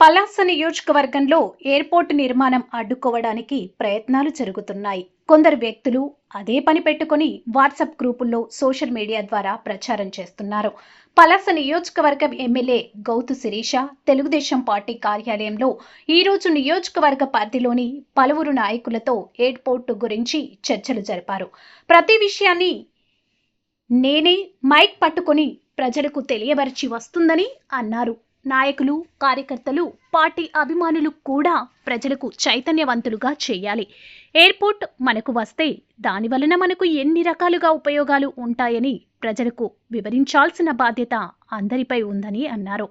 పలాస నియోజకవర్గంలో ఎయిర్పోర్టు నిర్మాణం అడ్డుకోవడానికి ప్రయత్నాలు జరుగుతున్నాయి. కొందరు వ్యక్తులు అదే పని పెట్టుకొని వాట్సాప్ గ్రూపుల్లో సోషల్ మీడియా ద్వారా ప్రచారం చేస్తున్నారు. పలాస నియోజకవర్గం ఎమ్మెల్యే గౌతు శిరీష తెలుగుదేశం పార్టీ కార్యాలయంలో ఈ రోజు నియోజకవర్గ పరిధిలోని పలువురు నాయకులతో ఎయిర్పోర్టు గురించి చర్చలు జరిపారు. ప్రతి విషయాన్ని నేనే మైక్ పట్టుకొని ప్రజలకు తెలియవరిచి వస్తుందని అన్నారు. నాయకులు కార్యకర్తలు పార్టీ అభిమానులు కూడా ప్రజలకు చైతన్యవంతులుగా చేయాలి. ఎయిర్పోర్ట్ మనకు వస్తే దాని వలన మనకు ఎన్ని రకాలుగా ఉపయోగాలు ఉంటాయని ప్రజలకు వివరించాల్సిన బాధ్యత అందరిపై ఉందని అన్నారు.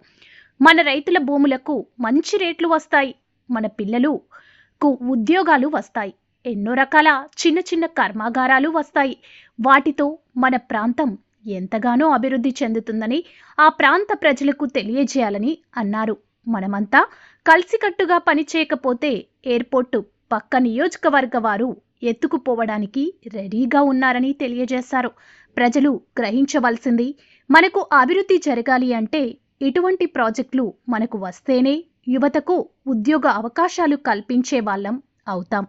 మన రైతుల భూములకు మంచి రేట్లు వస్తాయి. మన పిల్లలకు ఉద్యోగాలు వస్తాయి. ఎన్నో రకాల చిన్న చిన్న కర్మాగారాలు వస్తాయి. వాటితో మన ప్రాంతం ఎంతగానో అభివృద్ధి చెందుతుందని ఆ ప్రాంత ప్రజలకు తెలియజేయాలని అన్నారు. మనమంతా కలిసికట్టుగా పనిచేయకపోతే ఎయిర్పోర్టు పక్క నియోజకవర్గ వారు ఎత్తుకుపోవడానికి రెడీగా ఉన్నారని తెలియజేశారు. ప్రజలు గ్రహించవలసింది మనకు అభివృద్ధి జరగాలి అంటే ఇటువంటి ప్రాజెక్టులు మనకు వస్తేనే యువతకు ఉద్యోగ అవకాశాలు కల్పించే వాళ్ళం అవుతాం.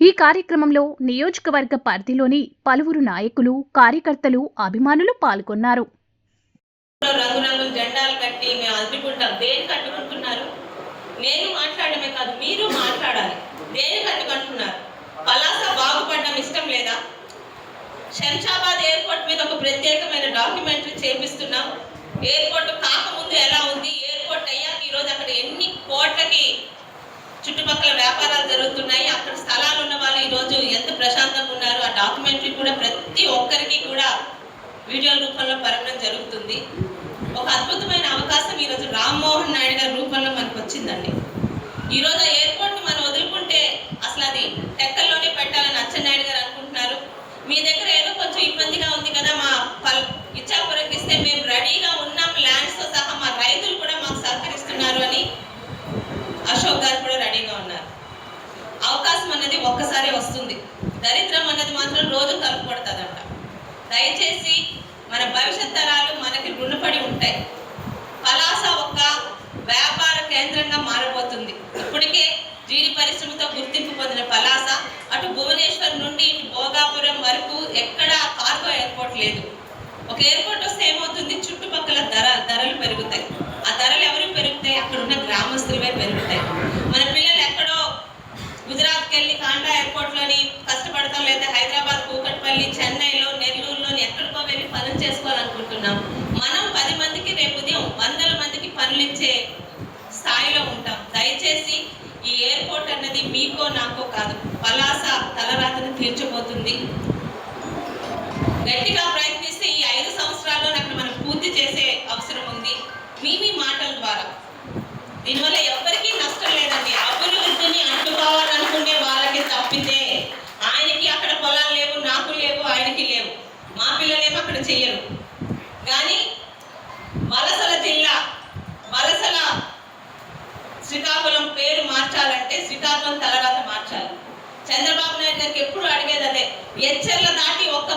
ఈ కార్యక్రమంలో నియోజకవర్గ పరిధిలోని పలువురు నాయకులు కార్యకర్తలు అభిమానులు పాల్గొన్నారు. రంగురంగుల జెండాలు కట్టి మేము అడ్డుకుంటాం నేను మాట్లాడమే కాదు మీరు మాట్లాడాలి. పలాస బాగుపడడం ఇష్టం లేదా? శంషాబాద్ ఎయిర్పోర్ట్ మీద ఒక ప్రత్యేకమైన డాక్యుమెంటరీ చేపిస్తున్నాం. ఎయిర్పోర్ట్ కాకముందు ఎలా ఉంది? ఎయిర్పోర్ట్ అయ్యాక ఈరోజు అక్కడ ఎన్ని కోట్లకి చుట్టుపక్కల వ్యాపారాలు జరుగుతున్నాయి. అక్కడ స్థలాలు ఉన్న వాళ్ళు ఈరోజు ఎంత ప్రశాంతంగా ఉన్నారు. ఆ డాక్యుమెంటరీ కూడా ప్రతి ఒక్కరికి కూడా వీడియో రూపంలో పరగడం జరుగుతుంది. ఒక అద్భుతమైన అవకాశం ఈరోజు రామ్మోహన్ నాయుడు గారి రూపంలో మనకు వచ్చిందండి. ఈరోజు ఎయిర్పోర్ట్ మనం వదులుకుంటే అసలు అది టెక్కల్లోనే పెట్టాలని అచ్చెన్నాయుడు గారు అనుకుంటున్నారు మీ దగ్గర ఏదో కొంచెం ఇబ్బందిగా ఉంది కదా మా పల్ ఇచ్చాపురంకి ఇస్తే మేము రెడీగా ఉన్నాం ల్యాండ్స్తో సహా మా రైతులు కూడా మాకు సహకరిస్తున్నారు అని అశోక్ గారు కూడా రెడీగా ఉన్నారు అవకాశం అన్నది ఒక్కసారే వస్తుంది దరిద్రం అన్నది మాత్రం రోజు తలుపుకొడుతుందంట దయచేసి మన భవిష్యత్ తరాలు మనకి రుణపడి ఉంటాయి. పలాస ఒక వ్యాపార కేంద్రంగా మారబోతుంది. ఇప్పటికే జీడి పరిశ్రమతో గుర్తింపు పొందిన పలాస అటు భువనేశ్వర్ నుండి ఇటు భోగాపురం వరకు ఎక్కడ కార్గో ఎయిర్పోర్ట్ లేదు. ఒక ఎయిర్పోర్ట్ వస్తే ఏమవుతుంది? చుట్టుపక్కల ధర ధరలు పెరుగుతాయి ఆ ధరలు ఎవరికి పెరుగుతాయి అక్కడ ఉన్న గ్రామస్తులవే పెరుగుతాయి మన పిల్లలు ఎక్కడో గుజరాత్కి వెళ్ళి కాండా ఎయిర్పోర్ట్లోని కష్టపడతాం లేదా హైదరాబాద్ కూకట్పల్లి చెన్నైలో నెల్లూరులోని ఎక్కడికో వెళ్ళి పనులు చేసుకోవాలనుకుంటున్నాం మనం పది మందికి రేపు ఉదయం వందల మందికి పనులు ఇచ్చే స్థాయిలో ఉంటాం. దయచేసి ఈ ఎయిర్పోర్ట్ అన్నది మీకో నాకో కాదు. పలాస తలరాతను తీర్చబోతుంది. గట్టిగా ప్రయత్నిస్తే ఈ ఐదు సంవత్సరాల్లో అక్కడ మనం పూర్తి చేసే అవసరం ఉంది. మీ మీ మాటల ద్వారా. దీనివల్ల ఎవరికీ నష్టం లేదండి. అభివృద్ధిని అంటుకోవాలనుకునే వాళ్ళకి తప్పితే ఆయనకి అక్కడ పొలాలు లేవు నాకు లేవు ఆయనకి లేవు. మా పిల్లలేమో అక్కడ చెయ్యరు. ఎచ్చర్ల దాటి ఒక్క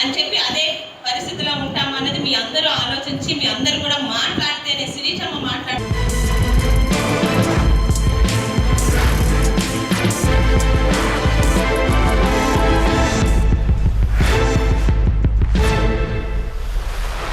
అని చెప్పి అదే పరిస్థితిలో ఉంటామన్నది మీ అందరూ ఆలోచించి మీ అందరూ కూడా మాట్లాడితేనే